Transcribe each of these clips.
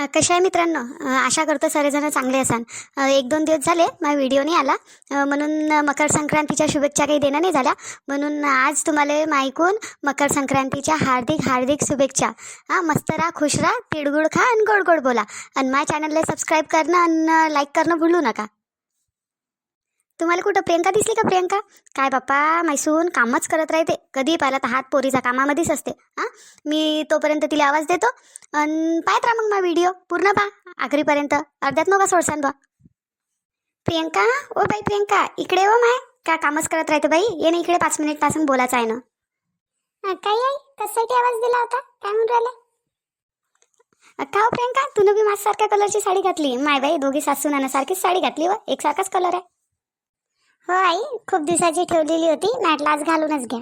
कसे कशा आहे मित्रांनो? आशा करतो सर्वजण चांगले असाल. एक दोन दिवस झाले माझा व्हिडिओ नाही आला. म्हणून मकर संक्रांतीच्या शुभेच्छा काही देणं नाही झाल्या. म्हणून आज तुम्हाला मायकून मकर संक्रांतीच्या हार्दिक हार्दिक शुभेच्छा. हां मस्त राहा खुश राहा तिळगुळ खा आणि गोड गोड बोला. आणि माझ्या चॅनलला सबस्क्राईब करणं आणि लाईक करणं भूलू नका. तुम्हाला कुठं प्रियंका दिसली का प्रियंका? काय बाप्पा मैसून कामच करत राहते. कधी पाहिलं तर हात पोरीचा कामामध्येच असते. हां? मी तोपर्यंत तिला आवाज देतो आणि पाहत राहा मग माझा व्हिडिओ पूर्ण पहा. आखरीपर्यंत. अर्ध्यात नका सोडसान बा प्रियंका? ओ बाई प्रियंका इकडे हो माय. का कामच करत राहते बाई? ये ना इकडे पाच मिनिटपासून बोलायचं आहे ना. काय आई? कशासाठी आवाज दिला होता? काय म्हणून राहिला? का हो प्रियंका? तुनं बी माझ्यासारख्या कलरची साडी घातली. माय बाई दोघी सासूनानं सारखीच साडी घातली व. एकसारखाच कलर आहे. हो आई खूप दिवसाची ठेवलेली होती. म्हटलं आज घालूनच घ्या.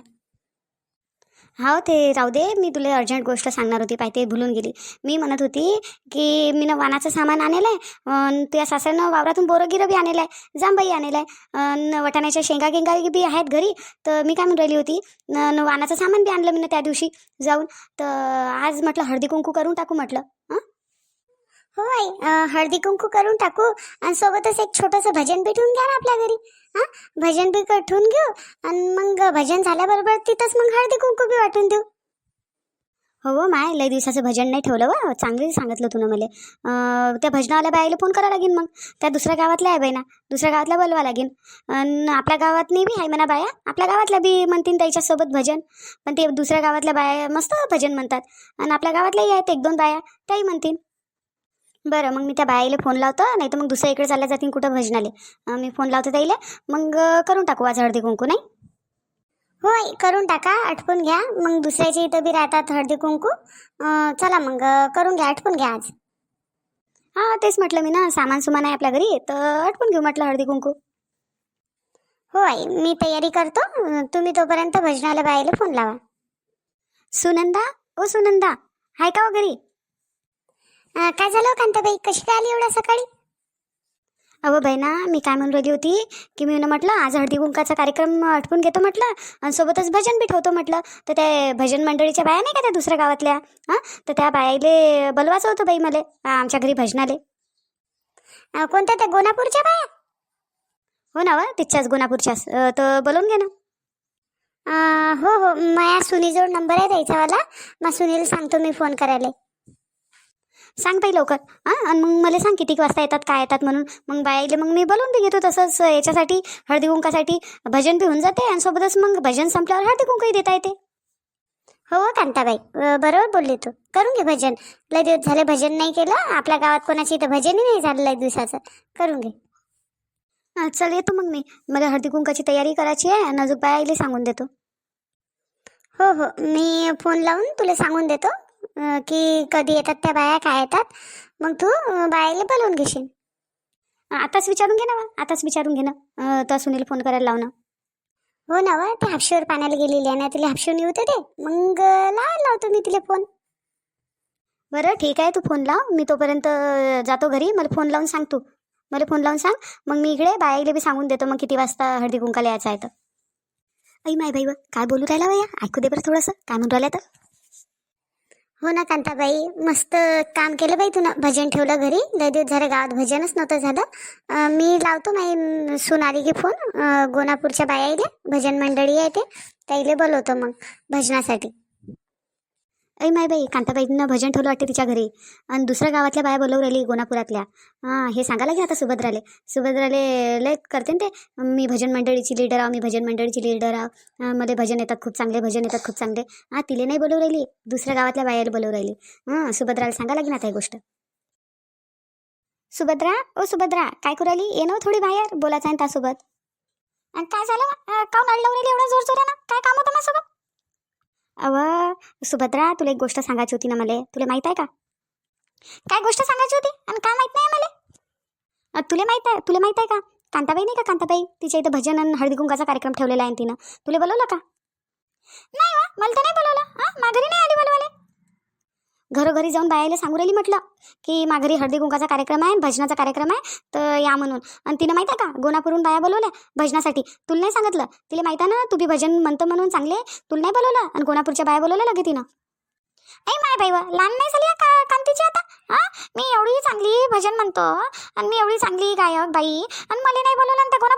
हो ते राहू दे. मी तुला अर्जंट गोष्ट सांगणार होती. पाहिजे भुलून गेली. मी म्हणत होती की मी वानाचं सामान आणलं आहे तुझ्या सासऱ्यानं वावरातून बोरं गिरं बी आणलं आहे जांबाई आणलं आहे वटाण्याच्या शेंगा गेंगा बी आहेत घरी. तर मी काय म्हणून राहिली होती? न वानाचं सामान बी आणलं मी ना त्या दिवशी जाऊन. तर आज म्हटलं हळदी कुंकू करून टाकू म्हटलं. हां हो आई हळदी कुंकू करून टाकू आणि सोबतच एक छोटंसं भजन बी ठेवून घ्या ना आपल्या घरी. हां भजन बी क- ठेवून घेऊ आणि मग भजन झाल्याबरोबर तिथंच मग हळदी कुंकू बी वाटून देऊ. हो हो माय लय दिवसाचं भजन नाही ठेवलं व. चांगलं सांगितलं तुला मला. त्या भजनावाल्या बाईला फोन करावं लागेल मग. त्या दुसऱ्या गावातल्या आहे बाई ना दुसऱ्या गावातल्या बोलवा लागेल आणि आपल्या गावात नाही बी आहे म्हणा बाया. आपल्या गावातल्या बी म्हणतील त्याच्यासोबत भजन. पण ते दुसऱ्या गावातल्या बाया मस्त भजन म्हणतात. आणि आपल्या गावातल्याही आहेत एक दोन बाया. त्याही म्हणतील बरं मग मी त्या बाईला फोन लावतो नाही तर मग दुसऱ्या इकडे चालल्या जातील कुठं भजनाले. अं, मी फोन लावतो त्याईला मग अं, करून टाकू आज हळदी कुंकू नाही? होय करून टाका आठवून घ्या. मग दुसऱ्याच्या इथं बी राहतात हळदी कुंकू. अं, चला मग अं, करून घ्या आठवून घ्या आज. हां तेच म्हटलं मी ना सामान सुमान आहे आपल्या घरी तर आठवून घेऊ म्हटलं हळदी कुंकू. होय मी तयारी करतो. अं, तुम्ही तोपर्यंत भजनाला बाईला फोन लावा. सुनंदा ओ सुनंदा हाय का हो काय झालं कांताबाई? कशी काय आली एवढ्या सकाळी? अहो बहिणा मी काय म्हणून राहिली होती की मी म्हटलं आज हळदी कुंकाचा कार्यक्रम आटपून घेतो म्हटलं आणि सोबतच भजन बी ठेवतो म्हटलं. तर त्या भजन मंडळीच्या बाया नाही का त्या दुसऱ्या गावातल्या? हां? तर त्या बायाले बोलवायचं होतं बाई मला आमच्या घरी भजनाले. कोणत्या त्या गोनापूरच्या बाया? हो ना व तिच्याच गोनापूरच्याच तर बोलवून घे ना. हो हो माया सुनीजवळ नंबर आहे त्याच्यावाला मग सुनील सांगतो मी फोन करायला. सांग ताई लवकर. हां? आणि मग मला सांग किती वाजता येतात काय येतात म्हणून. मग बाईले मग मी बोलवून बी घेतो तसंच याच्यासाठी हळदी कुंकासाठी. भजन बी होऊन जाते आणि सोबतच मग भजन संपल्यावर हळदी कुंकही देता येते. हो कांताबाई. बरोबर बोलली तू. करून घे भजन. लय दिवस झाले भजन नाही केलं. आपल्या गावात कोणाची इथं भजनही नाही झालं लय दिवसाचं. करून घे. हां चल येतो मग मी. मला हळदी कुंकाची तयारी करायची आहे आणि अजून बायाले सांगून देतो. हो हो. मी फोन लावून तुला सांगून देतो. की कधी येतात त्या बाया काय येतात? मग तू बायाला बोलवून घेशील. आताच विचारून घे ना आताच विचारून घे ना. तर सुनील फोन करायला लाव ना. हो ना वा ते हापशीवर पाण्याला गेलेली आहे ना तिला हापशीवर येऊ दे. मग लावायला लावतो मी तिला फोन. बरं ठीक आहे तू फोन लाव. मी तोपर्यंत जातो घरी. मला फोन लावून सांग तू. मला फोन लावून सांग. मग मी इकडे बायाला बी सांगून देतो मग किती वाजता हळदी कुंकाला यायचं आहे तर. ऐ माय बाई व, काय बोलू राहिला बाया ऐकू दे बरं थोडंसं. काय म्हणून राहिलं तर? हो ना कांताबाई मस्त काम केलं बाई तुनं भजन ठेवलं घरी. लय दिवस झालं गावात भजनच नव्हतं झालं. मी लावतो माई सोनाली की फोन. गोनापूरच्या बाया येते भजन मंडळी आहे ते. त्याईले बोलवतो मग भजनासाठी. ऐ माय बाई कांताबाईनं भजन ठेवलं वाटते तिच्या घरी. आणि दुसऱ्या गावातल्या बाया बोलवून राहिली गोनापुरातल्या हां हे सांगायला घ्या आता सुभद्राले. सुभद्राले लय करते ना ते. मी भजन मंडळीची लीडर आहो मी भजन मंडळीची लीडर आहो. मध्ये भजन येतात खूप चांगले भजन येतात खूप चांगले. हां तिले नाही बोलवू राहिली. दुसऱ्या गावातल्या बायाला बोलवू राहिली. हां सुभद्राला सांगा लागेल आता ही गोष्ट. सुभद्रा ओ सुभद्रा काय करू राहिली? ये ना हो थोडी बाहेर बोलायचं आहे ना त्यासोबत. आणि काय झालं? अं, काहून अडलं राहिली एवढं जोर जोरानं काय काम होतं माझ्यासोबत? अव सुभद्रा तुला एक गोष्ट सांगायची होती ना मला? तुला माहीत आहे का? काय गोष्ट सांगायची होती? आणि काय माहीत नाही मला? तुला माहीत आहे तुला माहीत आहे का? कांताबाई नाही का कांताबाई? तिच्या इथं भजन आणि हळदी कुंकाचा कार्यक्रम ठेवलेला आहे तिनं. तुला बोलवलं का? नाही वा मला तर नाही बोलवलं. हां माघारी नाही आली बोलवाले घरोघरी जाऊन बायाला सांगू राहिली म्हटलं की माघारी हळदी कुंकाचा कार्यक्रम आहे भजनाचा कार्यक्रम आहे तर या म्हणून. आणि तिनं माहिती आहे का गोनापुरून बाया बोलवल्या भजनासाठी. तुला नाही सांगितलं? तिला माहिती आहे ना तू बी भजन म्हणतो म्हणून चांगले तुला नाही बोलवलं? आणि गोनापूरच्या बाया बोलवल्या लगे तिनं. ऐ माय बाई लहान नाही झाली का कांतीची आता? हा? मी एवढी चांगली भजन म्हणतो आणि मी एवढी चांगली गायक बाई आणि मला नाही बोलवलं आणि त्या कोणापूरच्या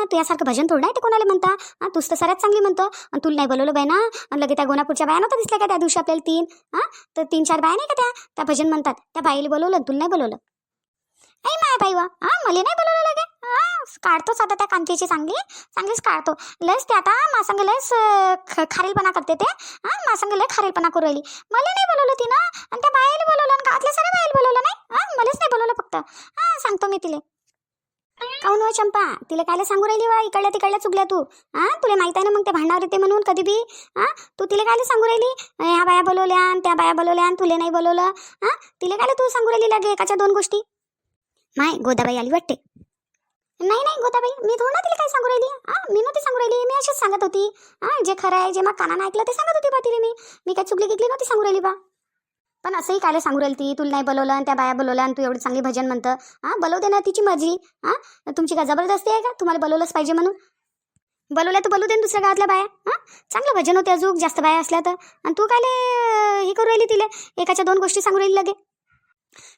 ना तुझ्यासारखं भजन थोडं ते कोणाला म्हणता? हा तूच तर सगळ्यात चांगली म्हणतो. आणि तुला नाही बोलवलं बाय ना? आणि लगे त्या गोनापूरच्या बाया नव्हत्या दिसल्या का त्या दिवशी आपल्याला तीन? हा? तर तीन चार बाया नाही का त्या? त्या भजन म्हणतात. त्या बाईला बोलवलं आणि तुला नाही बोलवलं. आई माय बाई वा. हा मला नाही बोलवलं लगे. हा काढतोच आता त्या कांतीची चांगली चांगलीच काढतो. लयच ते आता मासंग लयच ख- खारीलपणा करते ते. हा मासंग लय खारीलपणा करू राहिली. मला नाही बोलवलं ती ना आणि त्या बायाला बोलवलं आणि गावातल्या सगळ्या बायाला बोलवलं नाही? हा मलाच नाही बोलवलं फक्त. हा सांगतो मी तिला. काऊन हो चंपा? तिला कायला सांगू राहिली वा इकडल्या तिकडल्या चुकल्या तू. हा तुला माहीत आहे ना मग ते भांडणार येते म्हणून कधी बी? हा तू तिला कायला सांगू राहिली? ह्या बाया बोलवल्या आणि त्या बाया बोलवल्या आणि तुला नाही बोलवलं. हा तिला कायला तू सांगू राहिली लागे एकाच्या दोन गोष्टी? माय गोदाबाई आली वाटते. नाही नाही गोदाबाई मी थोडं ना तिला काय सांगू राहिली? हा मी नव्हती सांगू राहिली मी अशीच सांगत होती. हा जे खरं आहे जे मग कानानं ऐकलं ते सांगत होती बा तिला मी. मी काय चुकली गिकली नव्हती सांगू राहिली बा. पण असंही कायला सांगू राहील ती तुला नाही बोलवलं आणि त्या बाया बोलवल्या आणि तू एवढी चांगली भजन म्हणतं. हा बोलवते ना तिची मर्जी हां तुमची काय जबरदस्ती आहे का? तुम्हाला बोलवलंच पाहिजे म्हणून. बोलवल्या तर बोलू दे ना दुसऱ्या गावातल्या बाया. हां चांगलं भजन होते अजून जास्त बाया असल्या तर. आणि तू काय हे करू राहिली तिला? एकाच्या दोन गोष्टी सांगू राहिली लगे.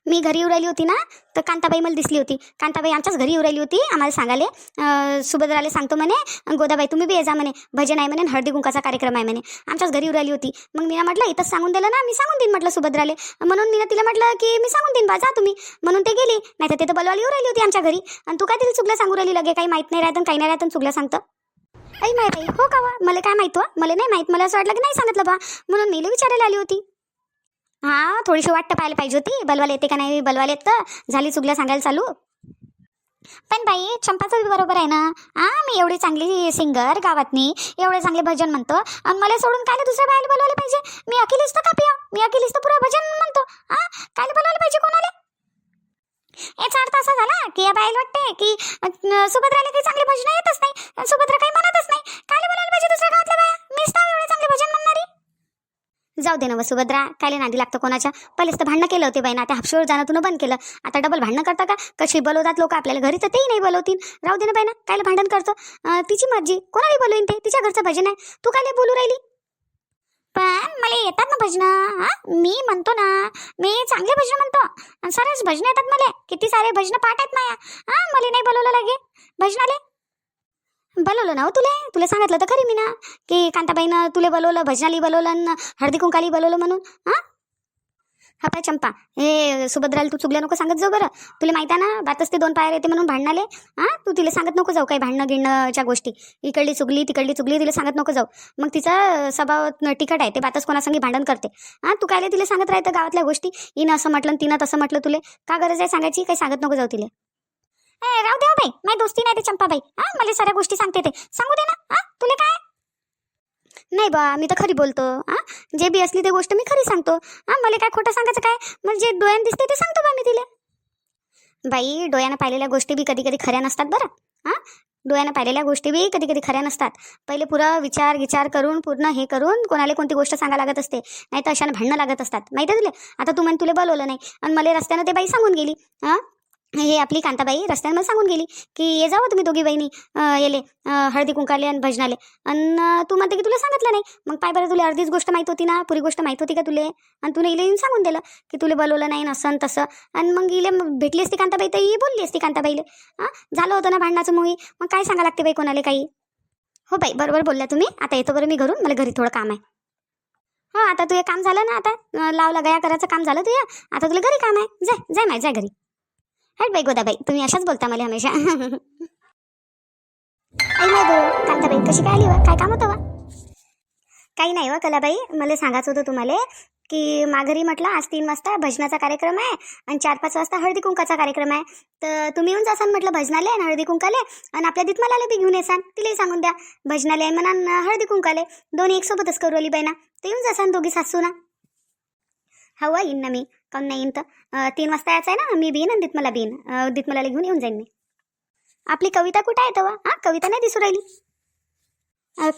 मी घरी येऊ राहिली होती ना तर कांताबाई मला दिसली होती. कांताबाई आमच्याच घरी येऊ राहिली होती आम्हाला सांगाले सुभद्राले सुभद्राला सांगतो म्हणे गोदाबाई तुम्ही बी ये जा म्हणे भजन आहे म्हणे आणि हळदी कुंकाचा कार्यक्रम आहे म्हणे. आमच्याच घरी येऊ राहिली होती. मग मी म्हटलं इथंच सांगून दिलं ना मी सांगून देईन म्हटलं सुभद्राले. म्हणून मी तिला म्हटलं की मी सांगून देईन बा जा तुम्ही. म्हणून ते गेली नाही तर ते तर बलवाली येऊ राहिली होती आमच्या घरी. आणि तू काय तिला चुकलं सांगू राहिली लगे काही माहीत नाही राहत काही नाही राहत चुकलं सांगतं? आई माहीत आई हो का मला काय माहीत मला नाही माहीत. मला असं वाटलं की नाही सांगितलं बा. म्हणून मी विचारायला आली होती. हा थोडीशी वाटतं पाहायला पाहिजे होती. बलवाला येते का नाही बलवाला येत तर. झाली चुकल्या सांगायला चालू. पण बाई चंपाचं बी बरोबर आहे ना? हा मी एवढी चांगली सिंगर गावातनी एवढे चांगले भजन म्हणतो. आणि मला सोडून काय दुसऱ्या बायला बोलवायला पाहिजे? मी अखिलीच तर कापिया मी अखिलीच तर पुरा भजन म्हणतो. हा काय बोलवायला पाहिजे कोणाला? याचा अर्थ असा झाला की या बायला वाटते की सुभद्राला काही चांगले भजन येतच नाही. सुभद्रा काही म्हणतच नाही. काय बोलायला पाहिजे दुसऱ्या गावातल्या बाया? मीच तर एवढे चांगले भजन जाऊ दे ना व सुभद्रा कायले नादी लागतं कोणाच्या? पहिलेच तर भांडणं केलं होते बाई ना त्या हापशीवर जाणं तुला बंद केलं. आता डबल भांडणं करता का? कशी बोलवतात लोक? आपल्याला घरी तर तेही नाही बोलवतील. राहू दे ना बाई ना भांडण करतो? तिची मर्जी. कोणाला बोलवीन ते? तिच्या घरचं भजन आहे. तू कायले बोलू राहिली? पण मला येतात ना भजनं हा? मी म्हणतो ना मी चांगले भजन म्हणतो. आणि सरस भजन येतात मला. किती सारे भजन पाठ आहेत माया. हा मला नाही बोलवलं लागे. भजनाले? बोलवलं ना हो तुले? तुला सांगितलं तर खरी मी ना. की कांताबाईनं तुले बोलवलं भजनाली बोलवलं आणि हळदी कुंकाली बोलवलं म्हणून हा? हा पाय चंपा. हे सुभद्राला तू चुकल्या नको सांगत जाऊ बरं. तुला माहिती आहे ना बातच ते दोन पायर येते म्हणून भांडणाले. हा? तू तिला सांगत नको जाऊ काही भांडणं गिणणंच्या गोष्टी. इकडली चुकली तिकडली चुकली तिला सांगत नको जाऊ. मग तिचा स्वभाव तिखट आहे ते बातच कोणासंगी भांडण करते. हा? तू कायले तिला सांगत राहतं गावातल्या गोष्टी? इन असं म्हटलं तिनं तसं म्हटलं तुले. का गरज आहे सांगायची? काही सांगत नको जाऊ तिले. राहू दे हो बाई. माझी दोस्ती नाही ते चंपाबाई. हा मला साऱ्या गोष्टी सांगते ते. सांगू दे ना. हा तुला काय? नाही बा मी तर खरी बोलतो. हा जे बी असली ते गोष्ट मी खरी सांगतो. हा मला काय खोटं सांगायचं काय? म्हणजे डोळ्यानं दिसते ते सांगतो बा मी तिला. बाई डोळ्यानं पाहिलेल्या गोष्टी बी कधी कधी खऱ्या नसतात बरं. हा डोळ्यानं पाहिलेल्या गोष्टी बी कधी कधी खऱ्या नसतात. पहिले पुरं विचार विचार करून पूर्ण हे करून कोणाला कोणती गोष्ट सांगा लागत असते. नाही तर अशानं भांडणं लागत असतात. माहिती आहे तुला? आता तू म्हण तुला बोलवलं नाही. आणि मला रस्त्यानं ते बाई सांगून गेली. हा? हे आपली कांताबाई रस्त्यानं मला सांगून गेली की ये जावं तुम्ही दोघी बहिणी येले हळदी कुंकाले आणि भजनाले. आणि तू म्हणते की तुला सांगितलं नाही. मग पाय बरं तुला अर्धीच गोष्ट माहीत होती ना पुरी गोष्ट माहीत होती का तुले? आणि तुला इले सांगून दिलं की तुला बोलवलं नाही असं तसं. आणि मग इले भेटली असती कांताबाई तर ही बोलली असती कांताबाईले. हां झालं होतं ना भांडणाचं मुवी. मग काय सांगा लागते बाई कोणाला काही? हो बाई बरोबर बोलल्या तुम्ही. आता येतो बरं मी घरून. मला घरी थोडं काम आहे. हो आता तुझं काम झालं ना आता. लावला गया करायचं काम झालं तुझ्या. आता तुला घरी काम आहे. जाय जाय माय जाय घरी. हट बाई गोदाबाई तुम्ही अशाच बोलता मला हमेशा. आई माय कांताबाई कशी काय आली वा? काय काम होतं वा? काही नाही वा कलाबाई मला सांगायचं होतं तुम्हाला की माघारी म्हटलं आज तीन वाजता भजनाचा कार्यक्रम आहे आणि चार पाच वाजता हळदी कुंकाचा कार्यक्रम आहे. तर तुम्ही येऊन जासान म्हटलं भजनाले आणि हळदी कुंकाले आणि आपल्या दितमालाला बी घेऊन येसान तिलाही सांगून द्या. भजनाले म्हणा हळदी कुंकाले दोन्ही एक सोबतच करू आली बाई ना तर येऊन जासान दोघी सासू ना. हवा येईन ना मी. काऊन नाही येईन तर? तीन वाजता यायचं आहे ना? मी बीन आणि दितमला बीन अं, घेऊन येऊन जाईन मी. आपली कविता कुठं आहे तेव्हा हां कविता नाही दिसू राहिली.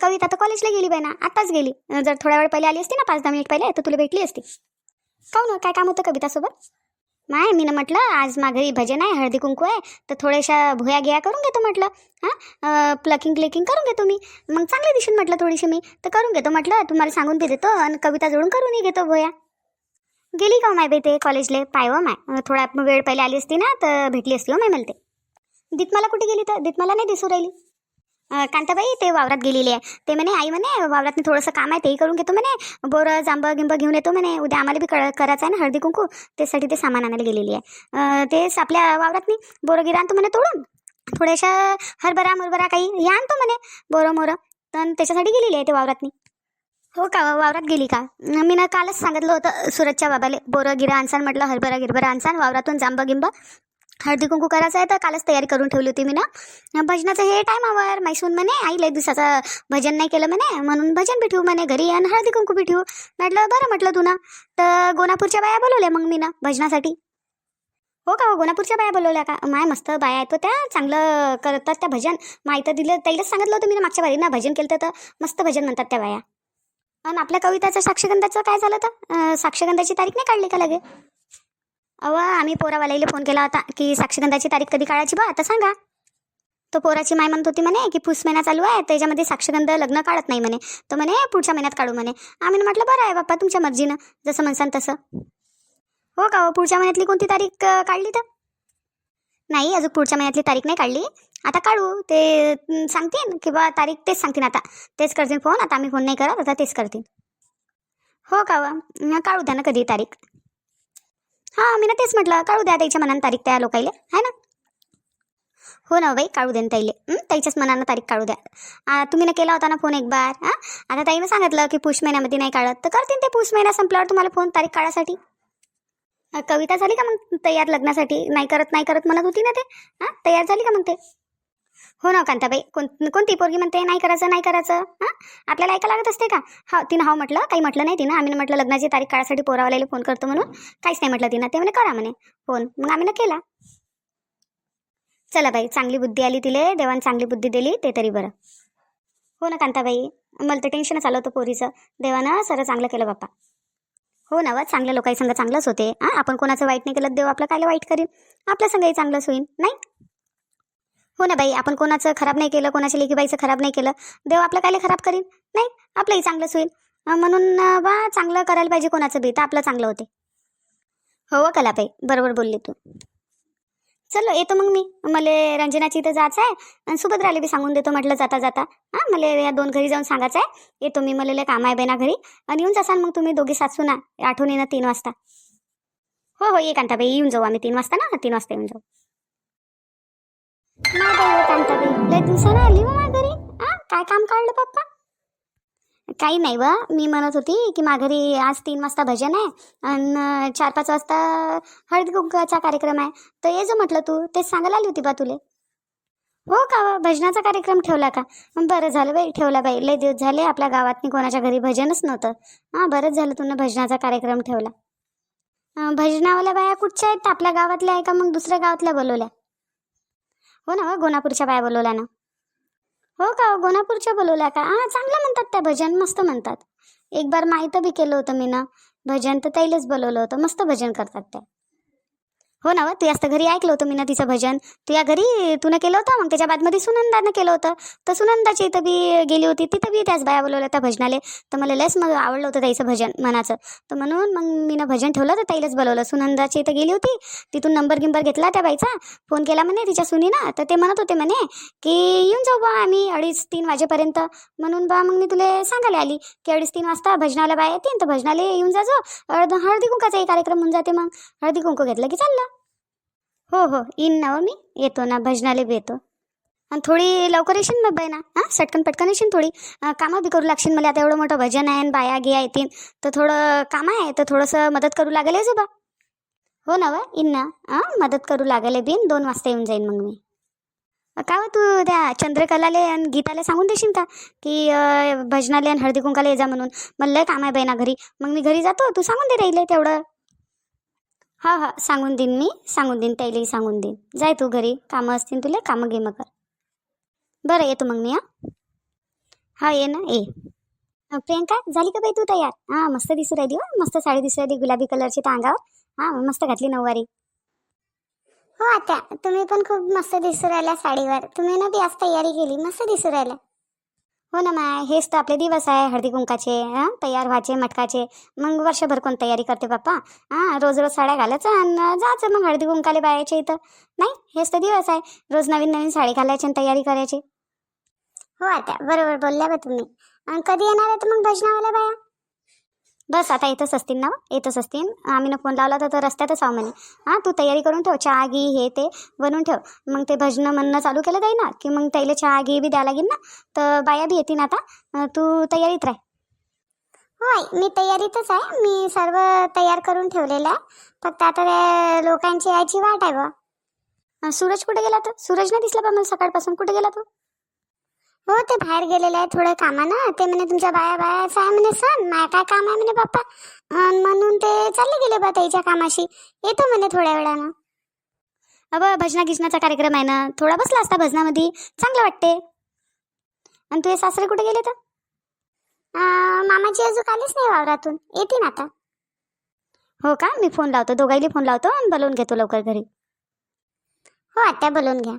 कविता तर कॉलेजला गेली बाई ना. आताच गेली. जर थोड्या वेळ पहिले आली असती ना पाच दहा मिनिट पहिले तर तुला भेटली असती. काऊन हो? काय काम होतं कवितासोबत? माय मी म्हटलं आज माघरी भजन आहे हळदी कुंकू आहे तर थोड्याशा भुया गिया करून घेतो म्हटलं. हां? प्लकिंग क्लिकिंग करून घेतो मी. मग चांगले दिसून म्हटलं थोडीशी मी. तर करून घेतो म्हटलं तुम्हाला सांगून बी देतो आणि कविता जोडून करूनही घेतो भुया. गेली का हो माय बाई ते कॉलेजले? पाय हो माय. थोडा वेळ पहिले आली असती ना तर भेटली असती हो माय मला ते. दितमाला कुठे गेली तर? दितमाला नाही दिसू राहिली. कांताबाई ते वावरात गेलेली आहे. ते म्हणे आई म्हणे वावरात थोडंसं काम आहे तेही करून घेतो म्हणे. बोरं जांब गिंब घेऊन येतो म्हणे. उद्या आम्हाला बी कळ करायचं आहे ना हळदी कुंकू. त्यासाठी ते सामान आणायला गेलेली आहे. तेच आपल्या वावरातनी बोरं गिरा आणतो म्हणे तोडून. थोड्याशा हरभरा मुरभरा काही हे आणतो म्हणे. बोरं मोरं. तर त्याच्यासाठी गेलेली आहे ते वावरात हो का? वावरात गेली का? मी ना कालच सांगितलं होतं सूरजच्या बाबाले बोरं गिरं आणसान म्हटलं हरभरा गिरभरा आणसान वावरातून जांब गिंब. हळदी कुंकू करायचं आहे तर कालच तयारी करून ठेवली होती मी ना. भजनाचं हे टायमावर मैसून म्हणे आई लय दिवसाचं भजन नाही केलं म्हणे म्हणून भजन बी ठेवू म्हणे घरी आणि हळदी कुंकू बी ठेवू. म्हटलं बरं म्हटलं तू ना. तर गोनापूरच्या बाया बोलवल्या मग मी ना भजनासाठी. हो का हो गोनापूरच्या बाया बोलवल्या का? माय मस्त बाया आहेत हो त्या चांगलं करतात त्या भजन. माहिती दिलं त्यालाच सांगितलं होतं मी ना मागच्या बारी ना भजन केलं तर मस्त भजन म्हणतात त्या बाया. आणि आपल्या कविताचं साक्षगंधाचं काय झालं तर? साक्षगंधाची तारीख नाही काढली का लगे? अव आम्ही पोरावाल्याला फोन केला होता की साक्षगंधाची तारीख कधी काढायची बा आता सांगा. तो पोराची माय म्हणत होती म्हणे की पुस महिना चालू आहे त्याच्यामध्ये साक्षगंध लग्न काढत नाही म्हणे. तर म्हणे पुढच्या महिन्यात काढू म्हणे. आम्ही म्हटलं बरं आहे बाप्पा तुमच्या मर्जीनं जसं म्हणसान तसं. हो का हो पुढच्या महिन्यातली कोणती तारीख काढली तर? नाही अजून पुढच्या महिन्यातली तारीख नाही काढली. आता काढू ते अं, सांगतील किंवा तारीख तेच सांगतील आता. तेच करतील फोन आता आम्ही फोन नाही करत आता तेच करतील हो का काढू द्या ना कधी तारीख. हां मी ना तेच म्हटलं काढू द्या त्याच्या मनानं तारीख त्या लोकाईले आहे ना? हो ना हो बाई काढू देन ताईले. ताईच्याच मनानं तारीख काढू द्या. तुम्ही ना केला होता ना फोन एक बार हां? आता ताईनं सांगितलं की पुष महिन्यामध्ये नाही काढत. तर करतील ते पुष महिना संपल्यावर तुम्हाला फोन तारीख काढासाठी. कविता झाली का मग तयार लग्नासाठी? नाही करत नाही करत म्हणत होती ना ते. हां तयार झाली का मग ते? हो ना कांताबाई. कोण कोणती पोरगी म्हणते? नाही करायचं नाही करायचं. हां? आपल्याला ऐका लागत असते का? हा तिनं हाव म्हटलं काही म्हटलं नाही तिनं. आम्ही म्हटलं लग्नाची तारीख काढायसाठी पोरावाल्याला फोन करतो म्हणून. काहीच नाही म्हटलं तिनं. ते म्हणे करा म्हणे फोन. मग आम्ही ना केला. चला बाई चांगली बुद्धी आली तिले. देवान चांगली बुद्धी दिली ते तरी बरं. हो ना कांताबाई. मला तर टेन्शनच आलं होतं पोरीचं. देवानं सर चांगलं केलं बाप्पा. हो ना वा चांगल्या लोकांसंग चांगलंच होते. हां आपण कोणाचं वाईट नाही केलं देव आपलं कायला वाईट करीन. आपल्या संगही चांगलंच होईल नाही? हो ना बाई आपण कोणाचं खराब नाही केलं कोणाच्या लेकीबाईचं खराब नाही केलं. देव आपलं कायले खराब करीन? नाही आपलंही चांगलंच होईल. म्हणून बा चांगलं करायला पाहिजे कोणाचं बी तर आपलं चांगलं होते. हो व कलाबाई बरोबर बोलली तू. चलो येतो मग मी. मला रंजनाची इथं जायचं आहे आणि सुभद्राला बी सांगून देतो म्हटलं जाता जाता. हां मला या दोन घरी जाऊन सांगायचं आहे येतो मी मला काम आहे बेना घरी. आणि येऊन जासान मग तुम्ही दोघी सासू ना आठवण येणं तीन वाजता. हो हो ये कांताबाई येऊन जाऊ आम्ही तीन वाजता ना? तीन वाजता येऊन जाऊ. नाही बाई हो कांताबाई लय दिवसानं आली हो घरी. आ काय काम काढलं पप्पा? काही नाही व मी म्हणत होती की माघारी आज तीन वाजता भजन आहे आणि चार पाच वाजता हळद कुंकाचा कार्यक्रम आहे. तर ये जो म्हटलं तू तेच सांगायला आली होती बा तुले. हो का व? भजनाचा कार्यक्रम ठेवला का? बरं झालं बाई ठेवला बाई. लय दिवस झाले आपल्या गावातनी कोणाच्या घरी भजनच नव्हतं. हां बरंच झालं तुला भजनाचा कार्यक्रम ठेवला. अं, भजनावाल्या बाया कुठच्या आहेत? आपल्या गावातल्या आहे का मग दुसऱ्या गावातल्या बोलवल्या? हो ना हो गोनापूरच्या बाया बोलवल्या ना हो का हो, गोनापूरच्या बोलवल्या का? हां चांगलं म्हणतात त्या भजन मस्त म्हणतात. एक बार माहीत बी केलं होतं मी ना भजन तर त्यालाच बोलवलं होतं मस्त भजन करतात त्या. हो ना व तू जास्त घरी ऐकलं होतं मी ना तिचं भजन. तू या घरी तूनं केलं होतं? मग त्याच्या बादमध्ये सुनंदानं केलं होतं. तर सुनंदाची इथं बी गेली होती तिथं बी त्याच बाया बोलवल्या त्या भजनाले. तर मला लयच मग आवडलं होतं त्याचं भजन मनाचं. तर म्हणून मग मी ना भजन ठेवलं तर ताईलाच बोलवलं. सुनंदाची इथं गेली होती तिथून नंबर गिंबर घेतला त्या बाईचा. फोन केला म्हणे तिच्या सुनीनं. तर ते म्हणत होते म्हणे की येऊन जाऊ बा आम्ही अडीच तीन वाजेपर्यंत. म्हणून बा मग मी तुला सांगायला आली की अडीच तीन वाजता भजनाला बाया येतील तर भजनाला येऊन जाजो अर्ध हळदी कुंकाचाही कार्यक्रम होऊन जाते मग. हळदी कुंकू घेतलं की चाललं. हो हो. येईन ना हो मी येतो ना भजनाला बी येतो. आणि थोडी लवकर येशील मग बाई ना? हां? सटकन पटकन येशील थोडी. कामं बी करू लागशील मला. आता एवढं मोठं भजन आहे आणि बाया गिया येतील तर थोडं काम आहे तर थोडंसं मदत करू लागेल जो बा हो ना व येईन ना. हां? मदत करू लागेल बिन दोन वाजता येऊन जाईन मग मी. का हो तू त्या चंद्रकलाले आणि गीताला सांगून देशील का? की अं, भजनाले आणि हळदी कुंकाला ये जा म्हणून. मला लय काम आहे बाई ना घरी. मग मी घरी जातो. तू सांगून दे राहिले तेवढं. हा हा. सांगून देईन मी. सांगून देईन त्यालाही सांगून देईन. जाय तू घरी. कामं असतील तुला कामं घे मग. कर बरं येतो मग मी हा. हा ये ना ये. प्रियंका झाली का बाई तू तयार? हां मस्त दिसू राहिली हो. मस्त साडी दिसू राहिली गुलाबी कलरची तांगावर हां मस्त घातली नऊवारी. हो आता तुम्ही पण खूप मस्त दिसू राहिल्या साडीवर. तुम्ही ना ती आज तयारी केली मस्त दिसू राहिल्या हो ना माय हेच तर आपले दिवस आहे हळदी कुंकाचे हां तयार व्हायचे मटकाचे. मग वर्षभर कोण तयारी करते बाप्पा? हां रोज रोज साड्या घालायचं आणि जायचं मग हळदी कुंकाले बायाच्या इथं. नाही हेच तर दिवस आहे रोज नवीन नवीन साडी घालायची आणि तयारी करायची. हो आता बरोबर बोलल्या बा तुम्ही. आणि कधी येणार आहे तर मग भजनावाल्या बाया? बस आता येतच असतील ना येतच असतील? आम्ही ना फोन लावला तर तो रस्त्यातच आहो म्हणे. हां तू तयारी करून ठेव चहा घी हे ते बनवून ठेव. मग ते भजनं म्हणणं चालू केलं जाईल ना? की मग त्याला चहा घी बी द्यावं लागेल ना? तर बाया बी येतील आता. तू तयारीत राह. होय मी तयारीतच आहे. मी सर्व तयार करून ठेवलेलं आहे. फक्त आता लोकांची यायची वाट आहे बा सूरज कुठे गेला तर सूरज नाही दिसला बा मला सकाळपासून. कुठे गेला तो? हो ते बाहेर गेलेले आहे थोडं कामानं. ते म्हणे तुमच्या बाया बायाचं आहे म्हणे सण. माय काय काम आहे म्हणे पप्पा? अन् म्हणून ते चालले गेले बा त्याच्या कामाशी. येतो म्हणे थोड्या वेळानं. अबं भजना गिजनाचा कार्यक्रम आहे ना. थोडा बसला असता भजनामध्ये. चांगलं वाटते. आणि तुझे सासरे कुठे गेले तर? मामाची अजून आलीच नाही वावरातून. येतील आता. हो का? मी फोन लावतो. दोघाईले फोन लावतो आणि बोलवून घेतो लवकर घरी. हो आता बोलून घ्या.